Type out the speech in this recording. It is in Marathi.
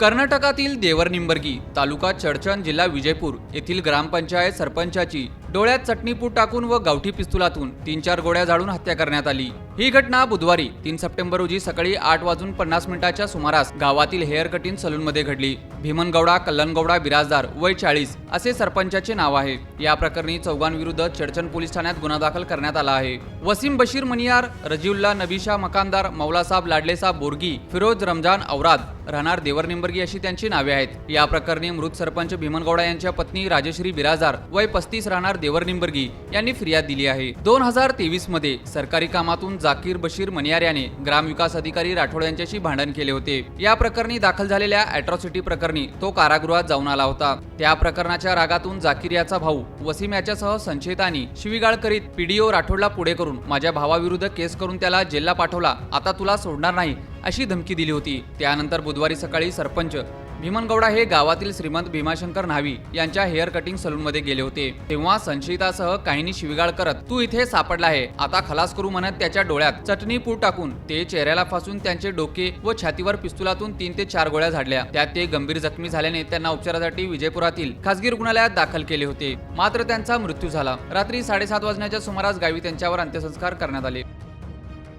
कर्नाटकातील देवरनिंबर्गी तालुका चडचण जिल्हा विजयपूर येथील ग्रामपंचायत सरपंचाची डोळ्यात चटणीपूट टाकून व गावठी पिस्तुलातून तीन चार गोळ्या झाडून हत्या करण्यात आली. ही घटना बुधवारी तीन सप्टेंबर रोजी सकाळी आठ वाजून पन्नास मिनिटाच्या सुमारास गावातील हेअर कटिंग सलूनमध्ये घडली. भीमनगौडा कल्लनगौडा बिराजदार वय चाळीस असे सरपंचाचे नाव आहे. या प्रकरणी चौघांविरुद्ध चडचण पोलीस ठाण्यात गुन्हा दाखल करण्यात आला आहे. वसीम बशीर मनियार रजीउल्ला नबीशा मकानदार मौलासाब लाडलेसाब बोरगी फिरोज रमजान औराद राहणार देवरनिंबर्गी अशी त्यांची नावे आहेत. या प्रकरणी मृत सरपंच भीमनगौडा यांच्या पत्नी राजश्री बिराजार वय पस्तीस राहणार देवरनिंबर्गी यांनी फिर्याद दिली आहे. दोन हजार तेवीसमध्ये सरकारी कामातून जाकीर बशीर मनियार याने ग्रामविकास अधिकारी राठोड यांच्याशी भांडण केले होते. या प्रकरणी दाखल झालेल्या अॅट्रॉसिटी प्रकरणी तो कारागृहात जाऊन आला होता. त्या प्रकरणाच्या रागातून जाकीर याचा भाऊ वसीम याच्यासह संशयितांनी शिवीगाळ करीत पीडीओ राठोडला पुढे करून माझ्या भावाविरुद्ध केस करून त्याला जेलला पाठवला. आता तुला सोडणार नाही अशी धमकी दिली होती. त्यानंतर बुधवारी सकाळी सरपंच भीमनगौडा हे गावातील श्रीमंत भीमाशंकर न्हावी यांच्या हेअर कटिंग सलूनमध्ये गेले होते. तेव्हा संशयितासह काहींनी शिवीगाळ करत तू इथे सापडला आहे. आता खलास करू म्हणत त्याच्या डोळ्यात चटणी पूड टाकून ते चेहऱ्याला फासून त्यांचे डोके व छातीवर पिस्तुलातून तीन ते चार गोळ्या झाडल्या. त्यात ते गंभीर जखमी झाल्याने त्यांना उपचारासाठी विजयपुरातील खासगी रुग्णालयात दाखल केले होते. मात्र त्यांचा मृत्यू झाला. रात्री साडेसात वाजण्याच्या सुमारास गावी त्यांच्यावर अंत्यसंस्कार करण्यात आले.